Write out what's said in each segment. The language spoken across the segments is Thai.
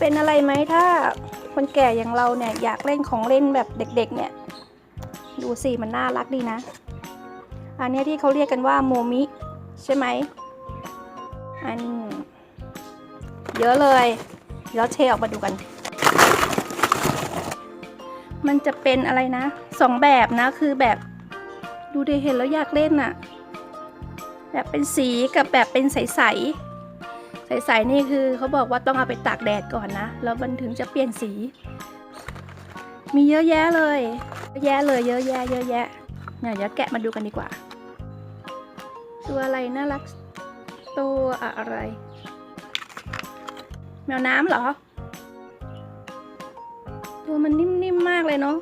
เป็นอะไรไหมถ้าคนแก่อย่างเราเนี่ยอยากเล่นของเล่นแบบเด็กๆเนี่ย ดูสิมันน่ารักดีนะ อันนี้ที่เขาเรียกกันว่าโมมิ ใช่ไหมอันเยอะเลยเดี๋ยวเทออกมาดูกัน มันจะเป็นอะไรนะสองแบบนะคือแบบดูดิเห็นแล้วอยากเล่นอะแบบเป็นสีกับแบบเป็นใสๆ ใสๆนี่คือเขาบอกว่าต้องเอาไปตากแดดก่อนนะ แล้วมันถึงจะเปลี่ยนสี มีเยอะแยะเลย เยอะแยะเลยเยอะแยะ เยอะแยะเนี่ยเดี๋ยวแกะมาดูกันดีกว่า ตัวอะไรน่ารัก ตัวอะไร แมวน้ำเหรอ ตัวมันนิ่มๆมากเลยเนาะ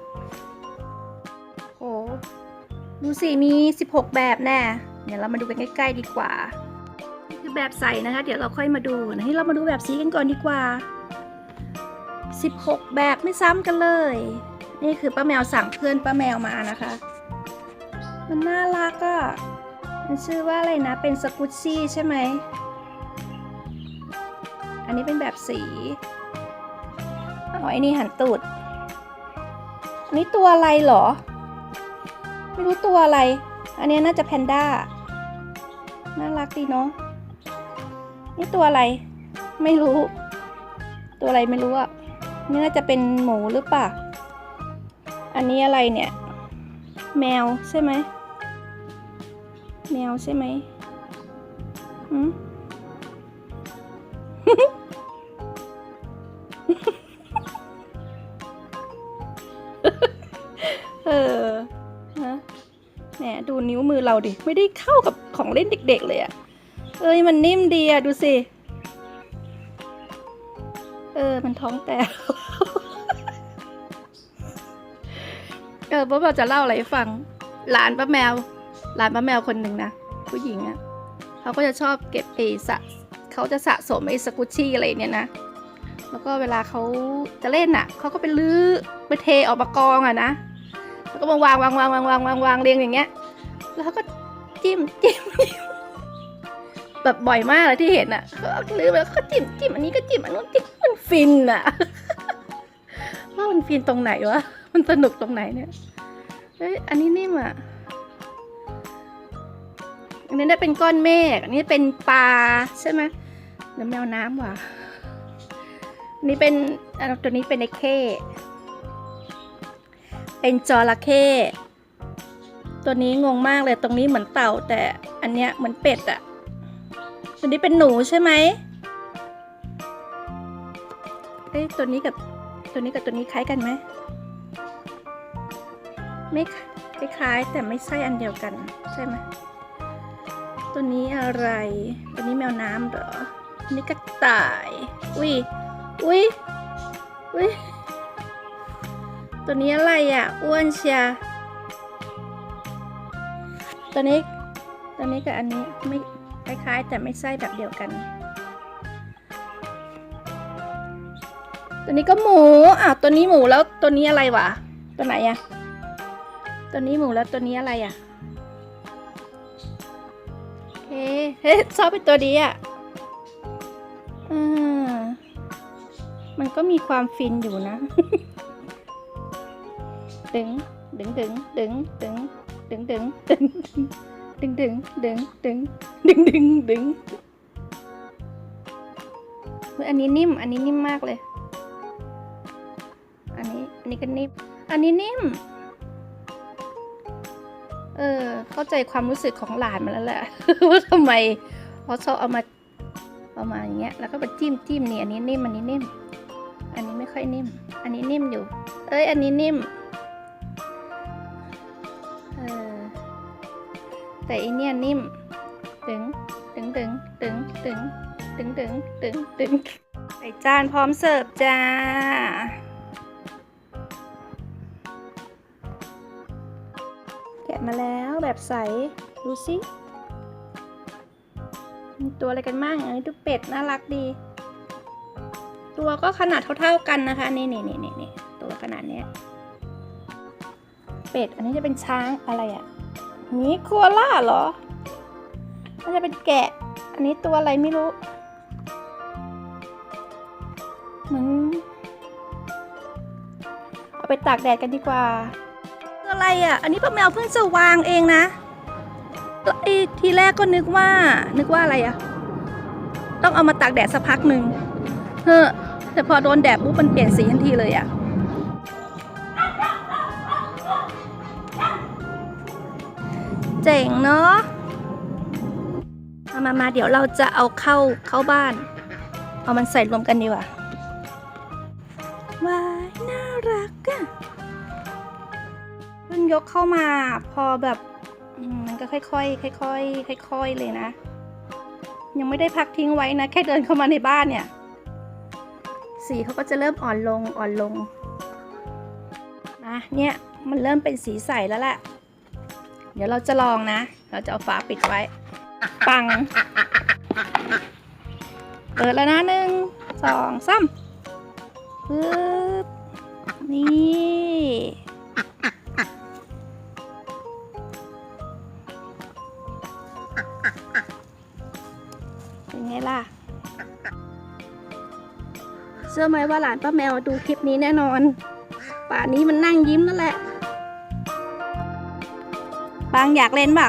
โอ้ดูสิมี 16 แบบแน่ เดี๋ยวเรามาดูกันใกล้ๆดีกว่า แบบใส่นะคะ เดี๋ยวเราค่อยมาดูนะให้เรามาดูแบบสีกันก่อนดีกว่า 16 แบบไม่ซ้ำกันเลย นี่คือป้าแมวสั่งเพื่อนป้าแมวมานะคะ มันน่ารักอะ่ะมันชื่อว่าอะไรนะ เป็นสกุชชี่ใช่ไหม อันนี้เป็นแบบสีอ๋อไอ้นี่หันตูดอันนี้ตัวอะไรเหรอ ไม่รู้ตัวอะไร อันนี้น่าจะแพนด้า น่ารักดีเนาะ นี่ตัวอะไร ไม่รู้ ตัวอะไรไม่รู้อะนี่น่าจะเป็นหมูหรือเปล่า อันนี้อะไรเนี่ย แมวใช่ไหม แมวใช่ไหมอืมเออนะแหมดูนิ้วมือเราดิ ไม่ได้เข้ากับของเล่นเด็ก ๆ เลยอะ เอ้ยมันนิ่มดีอะดูสิ เออ มันท้องแตก เออป้าแมวจะเล่าอะไรให้ฟัง หลานป้าแมว หลานป้าแมวคนหนึ่งนะ ผู้หญิงอะเขาก็จะชอบเก็บเอสะเขาจะสะสมไอ้สกุชชี่อะไรเนี่ยนะ แล้วก็เวลาเขาจะเล่นอะเขาก็ไปลื้อไปเทออกมากองอะนะ แล้วก็มาวางวางวางวางวางวางวางเรียงอย่างเงี้ย แล้วเขาก็จิ้มจิ้มจิ้ม แบบบ่อยมากเลยที่เห็นอะเขาลื้อไปแล้วก็จิ้มจิ้มอันนี้ก็จิ้มอันนู้นจิ้มมันฟินอะว่ามันฟินตรงไหนวะมันสนุกตรงไหนเนี่ยเฮ้ยอันนี้นิ่มอะอันนี้ได้เป็นก้อนเมฆอันนี้เป็นปลาใช่ไหมหรือแมวน้ำว่ะอันนี้เป็นอันตัวนี้เป็นไอ้เข้เป็นจระเข้ตัวนี้งงมากเลยตรงนี้เหมือนเต่าแต่อันเนี้ยเหมือนเป็ดอะ ตัวนี้เป็นหนูใช่ไหมเอ้ยตัวนี้กับตัวนี้กับตัวนี้คล้ายกันไหมไม่คล้ายแต่ไม่ใช่อันเดียวกันใช่ไหมตัวนี้อะไร ตัวนี้แมวน้ำเหรออันนี้กระต่าย อุ้ย อุ้ย อุ้ย ตัวนี้อะไรอะ อ้วนเชียตัวนี้ ตัวนี้กับอันนี้ไม่ คล้ายๆ แต่ไม่ใช่แบบเดียวกัน ตัวนี้ก็หมูอะตัวนี้หมูแล้วตัวนี้อะไรวะ ตัวไหนอะตัวนี้หมูแล้วตัวนี้อะไรอะเฮ้เฮ้ชอบเป็นตัวดีอะอืมมันก็มีความฟินอยู่นะ ดึง ดึงดึงดึงดึงดึงดึงดึง ดึงดึงดึงดึงดึงดึงดึงอันนี้นิ่ม อันนี้นิ่มมากเลย อันนี้ อันนี้ก็นิ่ม อันนี้นิ่ม เออ เข้าใจความรู้สึกของหลานมาแล้วแหละว่าทำไมเขาชอบเอามาเอามาอย่างเงี้ย แล้วก็ไปจิ้มจิ้มเนี่ยอันนี้นิ่ม อันนี้นิ่ม อันนี้ไม่ค่อยนิ่ม อันนี้นิ่มอยู่ เอ้ย อันนี้นิ่ม แต่อีเนี่ยนิ่มดึงดึงดึงดึงดึงดึงดึงดึงดึงใส่จานพร้อมเสิร์ฟจ้า แกะมาแล้วแบบใส ดูสิมีตัวอะไรกันบ้างอันนี้ดูเป็ดน่ารักดี ตัวก็ขนาดเท่าๆกันนะคะ นี่นี่นี่นี่ตัวขนาดเนี้ย เป็ด อันนี้จะเป็นช้างอะไรอะ่ะ นี่โคอาล่าเหรอ มันจะเป็นแกะ อันนี้ตัวอะไรไม่รู้ เหมือน เอาไปตากแดดกันดีกว่าคืออะไรอะ อันนี้ป้าแมวเพิ่งจะวางเองนะแล้วไอ้ทีแรกก็นึกว่า นึกว่าอะไรอะ ต้องเอามาตากแดดสักพักหนึ่งเฮ้อแต่พอโดนแดดปุ๊บมันเปลี่ยนสีทันทีเลยอะ เจ๋งเนาะมามามาเดี๋ยวเราจะเอาเข้าเข้าบ้าน เอามันใส่รวมกันดีกว่าว้ายน่ารักอะมันยกเข้ามาพอแบบมมันก็ค่อยๆค่อยๆค่อยๆเลยนะ ยังไม่ได้พักทิ้งไว้นะ แค่เดินเข้ามาในบ้านเนี่ย สีเขาก็จะเริ่มอ่อนลงอ่อนลงนะเนี่ยมันเริ่มเป็นสีใสแล้วแหละ เดี๋ยวเราจะลองนะ เราจะเอาฝาปิดไว้ ปัง เปิดแล้วนะหนึ่งสองสามปึ๊บ นี่เป็นไงล่ะ เชื่อไหมว่าหลานป้าแมวดูคลิปนี้แน่นอน ป่านนี้มันนั่งยิ้มนั่นแหละ บางอยากเล่นเปล่า